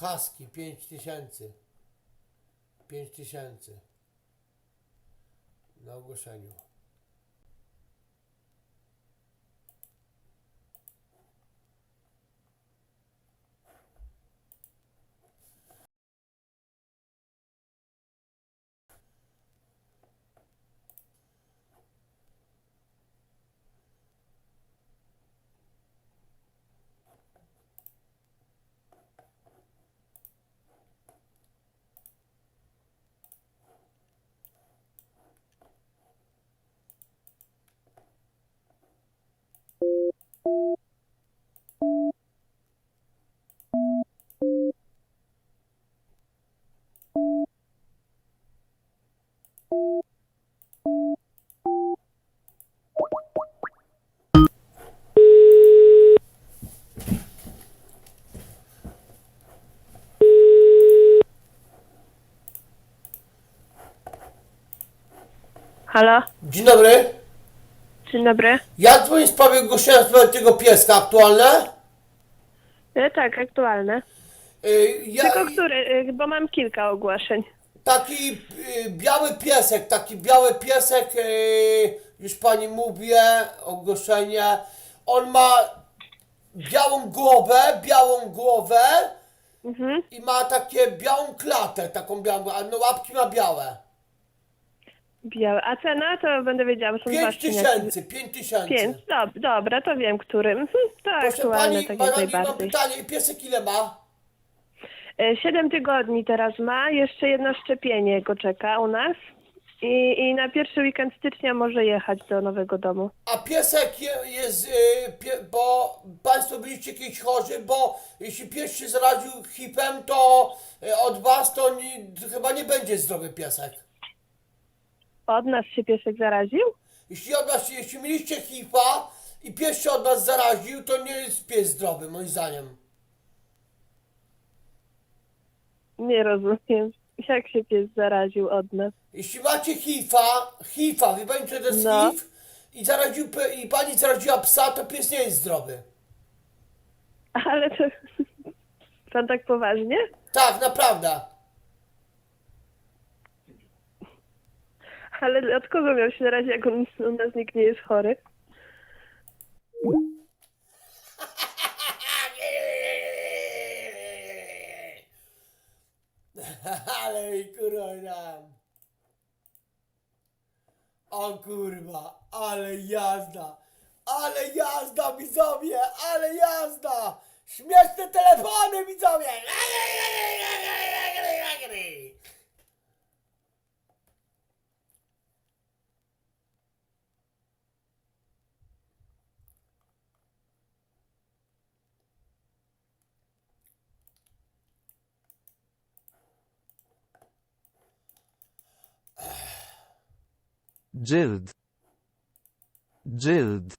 Husky 5000. 5000. Na ogłoszeniu. Halo, Dzień dobry. dzień dobry. Ja dzwonię w sprawie ogłoszenia w sprawie tego pieska aktualne. E, tak, aktualne. Y, Ja, Tylko który, e, bo mam kilka ogłoszeń. Taki y, biały piesek, taki biały piesek, y, już pani mówię, ogłoszenie. On ma białą głowę, białą głowę Mhm. i ma takie białą klatę, taką białą, a no łapki ma białe. Białe. A cena to będę wiedziała, są dwa 5 szczeniaki. tysięcy, 5 tysięcy. Pięć, Dob, dobra, to wiem, który. Mhm, To Proszę aktualne, pani, tak jak pani mam najbardziej. pytanie, i piesek ile ma? E, Siedem tygodni teraz ma, jeszcze jedno szczepienie go czeka u nas. I, I na pierwszy weekend stycznia może jechać do nowego domu. A piesek je, jest, y, pie, bo Państwo byliście kiedyś chorzy, bo jeśli pies się zaraził hipem, to y, od Was to nie, chyba nie będzie zdrowy piesek. Od nas się piesek zaraził? Jeśli od Was, jeśli mieliście hipa i pies się od Was zaraził, to nie jest pies zdrowy, moim zdaniem. Nie rozumiem. Jak się pies zaraził od nas? Jeśli macie hifa, hifa, wie Pani co to jest No. hif? I, zaraził, pe- I Pani zaraziła psa, to pies nie jest zdrowy. Ale to... Pan tak poważnie? Tak, naprawdę. Ale od kogo miał się zarazić, jak on, u nas nikt nie jest chory? Ale i kurwa. O kurwa, ale jazda. Ale jazda widzowie, ale jazda. Śmieszne telefony widzowie. Jild. Jild.